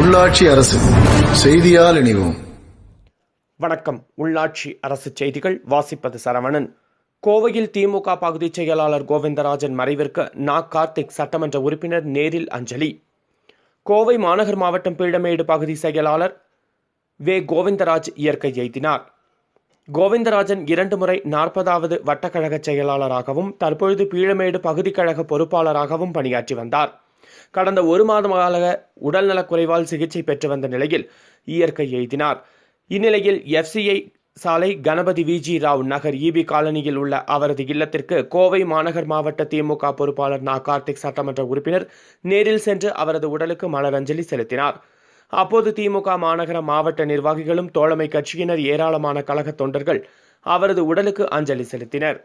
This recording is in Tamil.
உள்ளாட்சி அரசு செய்தியால் இணைவோம். வணக்கம். உள்ளாட்சி அரசு செய்திகள் வாசிப்பது சரவணன். கோவையில் திமுக பகுதி செயலாளர் கோவிந்தராஜன் மறைவிற்கு நா. கார்த்திக் சட்டமன்ற உறுப்பினர் நேரில் அஞ்சலி. கோவை மாநகர் மாவட்டம் பீடமேடு பகுதி செயலாளர் வே. கோவிந்தராஜ் இயற்கை எய்தினார். கோவிந்தராஜன் இரண்டு முறை நாற்பதாவது வட்டக்கழக செயலாளராகவும் தற்பொழுது பீழமேடு பகுதி கழக பொறுப்பாளராகவும் பணியாற்றி வந்தார். கடந்த ஒரு மாதமாக உடல்நலக் குறைவால் சிகிச்சை பெற்று வந்த நிலையில் இயற்கை எய்தினார். இந்நிலையில் எஃப்சிஐ சாலை கணபதி விஜி ராவ் நகர் இபி காலனியில் உள்ள அவரது இல்லத்திற்கு கோவை மாநகர் மாவட்ட திமுக பொறுப்பாளர் நா. கார்த்திக் சட்டமன்ற உறுப்பினர் நேரில் சென்று அவரது உடலுக்கு மலரஞ்சலி செலுத்தினார். அப்போது திமுக மாநகர மாவட்ட நிர்வாகிகளும் தோழமை கட்சியினர் ஏராளமான கழக தொண்டர்கள் அவரது உடலுக்கு அஞ்சலி செலுத்தினர்.